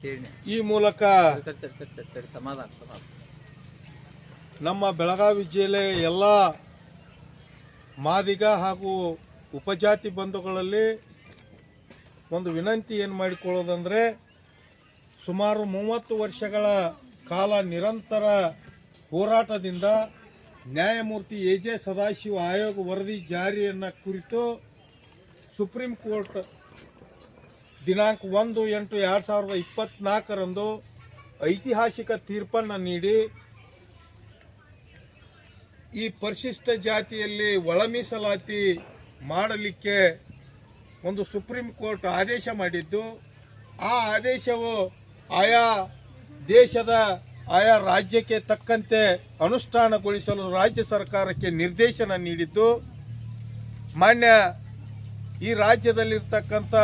ಈ ಮೂಲಕ ಸಮಾಧಾನ. ನಮ್ಮ ಬೆಳಗಾವಿ ಜಿಲ್ಲೆ ಎಲ್ಲ ಮಾದಿಗ ಹಾಗೂ ಉಪಜಾತಿ ಬಂಧುಗಳಲ್ಲಿ ಒಂದು ವಿನಂತಿ ಏನು ಮಾಡಿಕೊಳ್ಳೋದಂದರೆ ಸುಮಾರು ಮೂವತ್ತು ವರ್ಷಗಳ ಕಾಲ ನಿರಂತರ ಹೋರಾಟದಿಂದ ನ್ಯಾಯಮೂರ್ತಿ ಎ ಜೆ ಸದಾಶಿವ ಆಯೋಗ ವರದಿ ಜಾರಿಯನ್ನು ಕುರಿತು ಸುಪ್ರೀಂ ಕೋರ್ಟ್ ದಿನಾಂಕ ಒಂದು ಎಂಟು ಎರಡು ಸಾವಿರದ ಇಪ್ಪತ್ತ್ನಾಲ್ಕರಂದು ಐತಿಹಾಸಿಕ ತೀರ್ಪನ್ನು ನೀಡಿ ಈ ಪರಿಶಿಷ್ಟ ಜಾತಿಯಲ್ಲಿ ಒಳ ಮೀಸಲಾತಿ ಮಾಡಲಿಕ್ಕೆ ಒಂದು ಸುಪ್ರೀಂ ಕೋರ್ಟ್ ಆದೇಶ ಮಾಡಿದ್ದು, ಆ ಆದೇಶವು ಆಯಾ ದೇಶದ, ಆಯಾ ರಾಜ್ಯಕ್ಕೆ ತಕ್ಕಂತೆ ಅನುಷ್ಠಾನಗೊಳಿಸಲು ರಾಜ್ಯ ಸರ್ಕಾರಕ್ಕೆ ನಿರ್ದೇಶನ ನೀಡಿದ್ದು, ಮಾನ್ಯ ಈ ರಾಜ್ಯದಲ್ಲಿರ್ತಕ್ಕಂಥ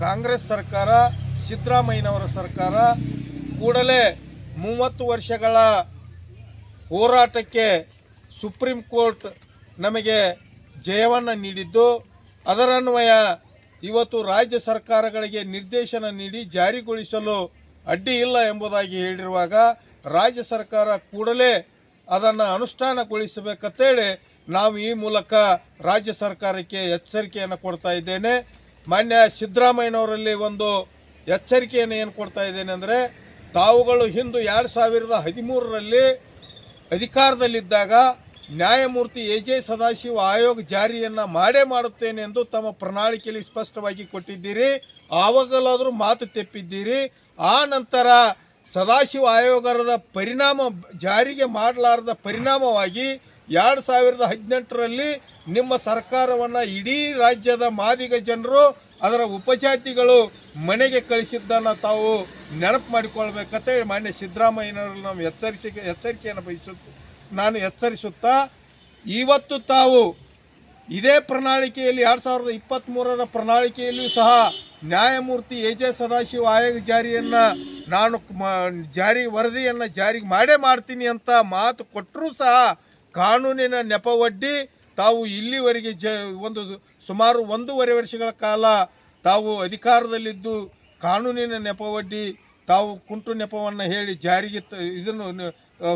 ಕಾಂಗ್ರೆಸ್ ಸರ್ಕಾರ, ಸಿದ್ದರಾಮಯ್ಯನವರ ಸರ್ಕಾರ ಕೂಡಲೇ ಮೂವತ್ತು ವರ್ಷಗಳ ಹೋರಾಟಕ್ಕೆ ಸುಪ್ರೀಂ ಕೋರ್ಟ್ ನಮಗೆ ಜಯವನ್ನು ನೀಡಿದ್ದು. ಅದರನ್ವಯ ಇವತ್ತು ರಾಜ್ಯ ಸರ್ಕಾರಗಳಿಗೆ ನಿರ್ದೇಶನ ನೀಡಿ ಜಾರಿಗೊಳಿಸಲು ಅಡ್ಡಿ ಇಲ್ಲ ಎಂಬುದಾಗಿ ಹೇಳಿರುವಾಗ ರಾಜ್ಯ ಸರ್ಕಾರ ಕೂಡಲೇ ಅದನ್ನು ಅನುಷ್ಠಾನಗೊಳಿಸಬೇಕಂತೇಳಿ ನಾವು ಈ ಮೂಲಕ ರಾಜ್ಯ ಸರ್ಕಾರಕ್ಕೆ ಎಚ್ಚರಿಕೆಯನ್ನು ಕೊಡ್ತಾ ಇದ್ದೇನೆ. ಮಾನ್ಯ ಸಿದ್ದರಾಮಯ್ಯನವರಲ್ಲಿ ಒಂದು ಎಚ್ಚರಿಕೆಯನ್ನು ಏನು ಕೊಡ್ತಾ ಇದ್ದೇನೆ ಅಂದರೆ, ತಾವುಗಳು ಹಿಂದು ಎರಡು ಸಾವಿರದ ಹದಿಮೂರರಲ್ಲಿ ಅಧಿಕಾರದಲ್ಲಿದ್ದಾಗ ನ್ಯಾಯಮೂರ್ತಿ ಎ ಜೆ ಸದಾಶಿವ ಆಯೋಗ ಜಾರಿಯನ್ನು ಮಾಡೇ ಮಾಡುತ್ತೇನೆ ಎಂದು ತಮ್ಮ ಪ್ರಣಾಳಿಕೆಯಲ್ಲಿ ಸ್ಪಷ್ಟವಾಗಿ ಕೊಟ್ಟಿದ್ದೀರಿ. ಆವಾಗಲಾದರೂ ಮಾತು ತೆಪ್ಪಿದ್ದೀರಿ. ಆ ನಂತರ ಸದಾಶಿವ ಆಯೋಗದ ಪರಿಣಾಮ ಜಾರಿಗೆ ಮಾಡಲಾರದ ಪರಿಣಾಮವಾಗಿ ಎರಡು ಸಾವಿರದ ಹದಿನೆಂಟರಲ್ಲಿ ನಿಮ್ಮ ಸರ್ಕಾರವನ್ನು ಇಡೀ ರಾಜ್ಯದ ಮಾದಿಗ ಜನರು, ಅದರ ಉಪಜಾತಿಗಳು ಮನೆಗೆ ಕಳಿಸಿದ್ದನ್ನು ತಾವು ನೆನಪು ಮಾಡಿಕೊಳ್ಬೇಕಂತೇಳಿ ಮಾನ್ಯ ಸಿದ್ದರಾಮಯ್ಯನವರಲ್ಲಿ ನಾವು ಎಚ್ಚರಿಸಿ ಎಚ್ಚರಿಕೆಯನ್ನು ಬಯಸುತ್ತ ನಾನು ಎಚ್ಚರಿಸುತ್ತಾ, ಇವತ್ತು ತಾವು ಇದೇ ಪ್ರಣಾಳಿಕೆಯಲ್ಲಿ, ಎರಡು ಸಾವಿರದ ಇಪ್ಪತ್ತ್ಮೂರರ ಪ್ರಣಾಳಿಕೆಯಲ್ಲಿಯೂ ಸಹ ನ್ಯಾಯಮೂರ್ತಿ ಎ ಜೆ ಸದಾಶಿವ ಆಯೋಗ ಜಾರಿಯನ್ನು ನಾನು ಜಾರಿ ವರದಿಯನ್ನು ಜಾರಿಗೆ ಮಾಡೇ ಮಾಡ್ತೀನಿ ಅಂತ ಮಾತು ಕೊಟ್ಟರೂ ಸಹ ಕಾನೂನಿನ ನೆಪವಡ್ಡಿ ತಾವು ಇಲ್ಲಿವರೆಗೆ ಜ, ಒಂದು ಸುಮಾರು ಒಂದೂವರೆ ವರ್ಷಗಳ ಕಾಲ ತಾವು ಅಧಿಕಾರದಲ್ಲಿದ್ದು ಕಾನೂನಿನ ನೆಪವಡ್ಡಿ ತಾವು ಕುಂಟು ನೆಪವನ್ನು ಹೇಳಿ ಜಾರಿಗೆ ಇದನ್ನು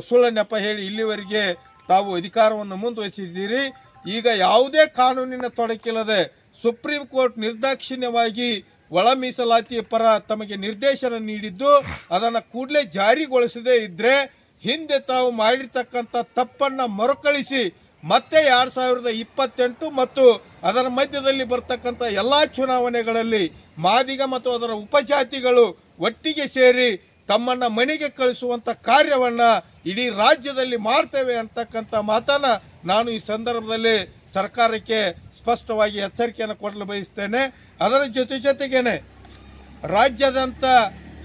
ಸುಳ್ಳು ನೆಪ ಹೇಳಿ ಇಲ್ಲಿವರೆಗೆ ತಾವು ಅಧಿಕಾರವನ್ನು ಮುಂದುವರಿಸಿದ್ದೀರಿ. ಈಗ ಯಾವುದೇ ಕಾನೂನಿನ ತೊಡಕಿಲ್ಲದೆ ಸುಪ್ರೀಂ ಕೋರ್ಟ್ ನಿರ್ದಾಕ್ಷಿಣ್ಯವಾಗಿ ಒಳ ಮೀಸಲಾತಿ ಪರ ತಮಗೆ ನಿರ್ದೇಶನ ನೀಡಿದ್ದು, ಅದನ್ನು ಕೂಡಲೇ ಜಾರಿಗೊಳಿಸದೇ ಇದ್ದರೆ ಹಿಂದೆ ತಾವು ಮಾಡಿರ್ತಕ್ಕಂಥ ತಪ್ಪನ್ನು ಮರುಕಳಿಸಿ ಮತ್ತೆ ಎರಡು ಸಾವಿರದ ಇಪ್ಪತ್ತೆಂಟು ಮತ್ತು ಅದರ ಮಧ್ಯದಲ್ಲಿ ಬರ್ತಕ್ಕಂಥ ಎಲ್ಲ ಚುನಾವಣೆಗಳಲ್ಲಿ ಮಾದಿಗ ಮತ್ತು ಅದರ ಉಪಜಾತಿಗಳು ಒಟ್ಟಿಗೆ ಸೇರಿ ತಮ್ಮನ್ನ ಮನೆಗೆ ಕಳಿಸುವಂತ ಕಾರ್ಯವನ್ನ ಇಡೀ ರಾಜ್ಯದಲ್ಲಿ ಮಾಡ್ತೇವೆ ಅಂತಕ್ಕಂಥ ಮಾತನ್ನು ನಾನು ಈ ಸಂದರ್ಭದಲ್ಲಿ ಸರ್ಕಾರಕ್ಕೆ ಸ್ಪಷ್ಟವಾಗಿ ಎಚ್ಚರಿಕೆಯನ್ನು ಕೊಡಲು ಬಯಸ್ತೇನೆ. ಅದರ ಜೊತೆ ಜೊತೆಗೇನೆ ರಾಜ್ಯದಂತ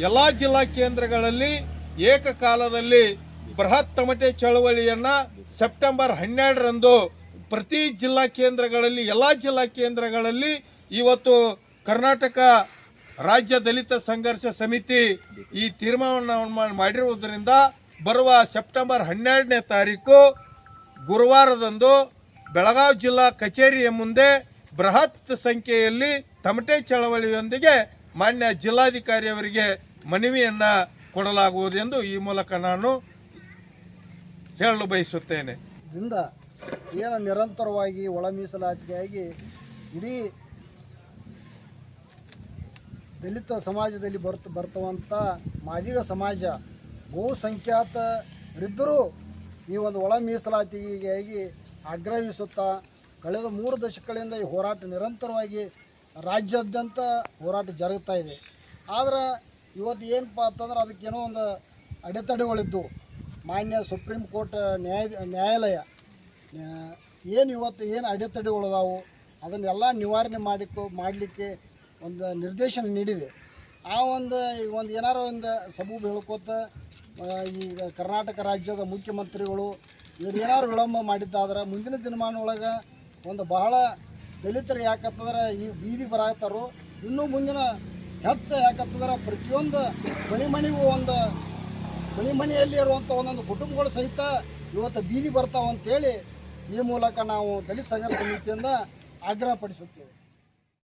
ಎಲ್ಲ ಜಿಲ್ಲಾ ಕೇಂದ್ರಗಳಲ್ಲಿ ಏಕಕಾಲದಲ್ಲಿ ಬೃಹತ್ ತಮಟೆ ಚಳವಳಿಯನ್ನ ಸೆಪ್ಟೆಂಬರ್ ಹನ್ನೆರಡರಂದು ಪ್ರತಿ ಜಿಲ್ಲಾ ಕೇಂದ್ರಗಳಲ್ಲಿ, ಎಲ್ಲ ಜಿಲ್ಲಾ ಕೇಂದ್ರಗಳಲ್ಲಿ ಇವತ್ತು ಕರ್ನಾಟಕ ರಾಜ್ಯ ದಲಿತ ಸಂಘರ್ಷ ಸಮಿತಿ ಈ ತೀರ್ಮಾನವನ್ನು ಮಾಡಿರುವುದರಿಂದ ಬರುವ ಸೆಪ್ಟೆಂಬರ್ ಹನ್ನೆರಡನೇ ತಾರೀಕು ಗುರುವಾರದಂದು ಬೆಳಗಾವಿ ಜಿಲ್ಲಾ ಕಚೇರಿಯ ಮುಂದೆ ಬೃಹತ್ ಸಂಖ್ಯೆಯಲ್ಲಿ ತಮಟೆ ಚಳವಳಿಯೊಂದಿಗೆ ಮಾನ್ಯ ಜಿಲ್ಲಾಧಿಕಾರಿಯವರಿಗೆ ಕೊಡಲಾಗುವುದು ಎಂದು ಈ ಮೂಲಕ ನಾನು ಹೇಳಲು ಬಯಸುತ್ತೇನೆ. ದಿಂದ ಏನು ನಿರಂತರವಾಗಿ ಒಳ ಮೀಸಲಾತಿಗಾಗಿ ಇಡೀ ದಲಿತ ಸಮಾಜದಲ್ಲಿ ಬರ್ತ ಬರ್ತವಂಥ ಮಾದಿಗ ಸಮಾಜ ಬಹುಸಂಖ್ಯಾತರಿದ್ದರೂ ಈ ಒಂದು ಒಳ ಮೀಸಲಾತಿಗಾಗಿ ಆಗ್ರಹಿಸುತ್ತಾ ಕಳೆದ ಮೂರು ದಶಕಗಳಿಂದ ಈ ಹೋರಾಟ ನಿರಂತರವಾಗಿ ರಾಜ್ಯಾದ್ಯಂತ ಹೋರಾಟ ಜರುಗ್ತಾ ಇದೆ. ಆದರೆ ಇವತ್ತು ಏನಪ್ಪ ಅಂತಂದ್ರೆ ಅದಕ್ಕೇನೋ ಒಂದು ಅಡೆತಡೆಗಳಿದ್ದು. ಮಾನ್ಯ ಸುಪ್ರೀಂ ಕೋರ್ಟ್ ನ್ಯಾಯ ನ್ಯಾಯಾಲಯ ಏನು ಇವತ್ತು ಏನು ಅಡೆತಡೆಗಳದಾವು, ಅದನ್ನೆಲ್ಲ ನಿವಾರಣೆ ಮಾಡಿಕೊ, ಮಾಡಲಿಕ್ಕೆ ಒಂದು ನಿರ್ದೇಶನ ನೀಡಿದೆ. ಆ ಒಂದು ಒಂದು ಏನಾರೋ ಒಂದು ಸಬೂಬು ಹೇಳ್ಕೋತ ಈಗ ಕರ್ನಾಟಕ ರಾಜ್ಯದ ಮುಖ್ಯಮಂತ್ರಿಗಳು ಇವ್ರು ಏನಾರು ವಿಳಂಬ ಮಾಡಿದ್ದಾದ್ರೆ, ಮುಂದಿನ ದಿನಮಾನೊಳಗೆ ಒಂದು ಬಹಳ ದಲಿತರು ಯಾಕಂತಂದ್ರೆ ಈ ಬೀದಿಗೆ ಬರಾಕತ್ತಾರೋ, ಇನ್ನೂ ಮುಂದಿನ ಹೆಚ್ಚು ಯಾಕಂತಂದ್ರೆ ಪ್ರತಿಯೊಂದು ಮನೆ ಮನೆಗೂ ಒಂದು ಮನೆ ಮನೆಯಲ್ಲಿ ಇರುವಂಥ ಒಂದೊಂದು ಕುಟುಂಬಗಳು ಸಹಿತ ಇವತ್ತು ಬೀದಿ ಬರ್ತಾವಂತೇಳಿ ಈ ಮೂಲಕ ನಾವು ದಲಿತ ಸಂಘರ್ಷ ಸಮಿತಿಯಿಂದ ಆಗ್ರಹಪಡಿಸುತ್ತೇವೆ.